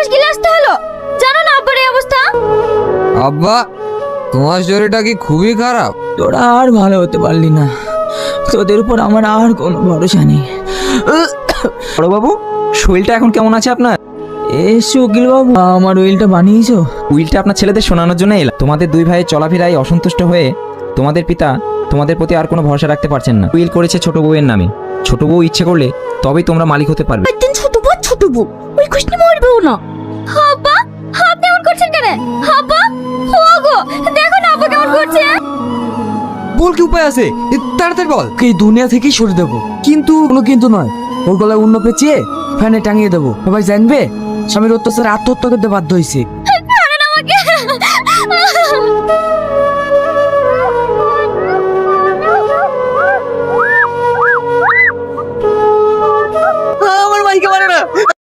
চারপাশ গিলে আসতে হলো। জানো না আব্বার এই অবস্থা? আব্বা তোমার শরীরটা কি খুবই খারাপ? তোরা আর ভালো হতে পারলি না। তোদের উপর আমার আর কোনো ভরসা নেই। বড়বাবু শরীরটা এখন কেমন আছে আপনার? এসো উকিল বাবু আমার উইলটা বানিয়েছো। উইলটা আপনার ছেলেদের শোনানোর জন্য এলাম। তোমাদের দুই ভাইয়ের চলাফেরায় অসন্তুষ্ট হয়ে তোমাদের পিতা তোমাদের প্রতি আর কোনো ভরসা রাখতে পারছেন না। উইল করেছে ছোট বউয়ের নামে। ছোট বউ ইচ্ছে করলে তবেই তোমরা মালিক হতে পারবে। একদিন ছোট বউ ছোট বউ। ওই কৃষ্ণ না। আব্বা আপনি এমন করছেন কেন? আব্বা ও গো দেখো না আব্বা কেমন করছে। বল কি উপায় আছে? তাড়াতাড়ি বল। এই দুনিয়া থেকেই সরে দেবো। কিন্তু কোনো কিন্তু নয়। ওর গলায় অন্য পেঁচিয়ে ফ্যানে টাঙিয়ে দেবো। সবাই জানবে? স্বামীর অত্যাচারে আত্মহত্যা করতে বাধ্য হয়েছে। আমার মাইকে মারে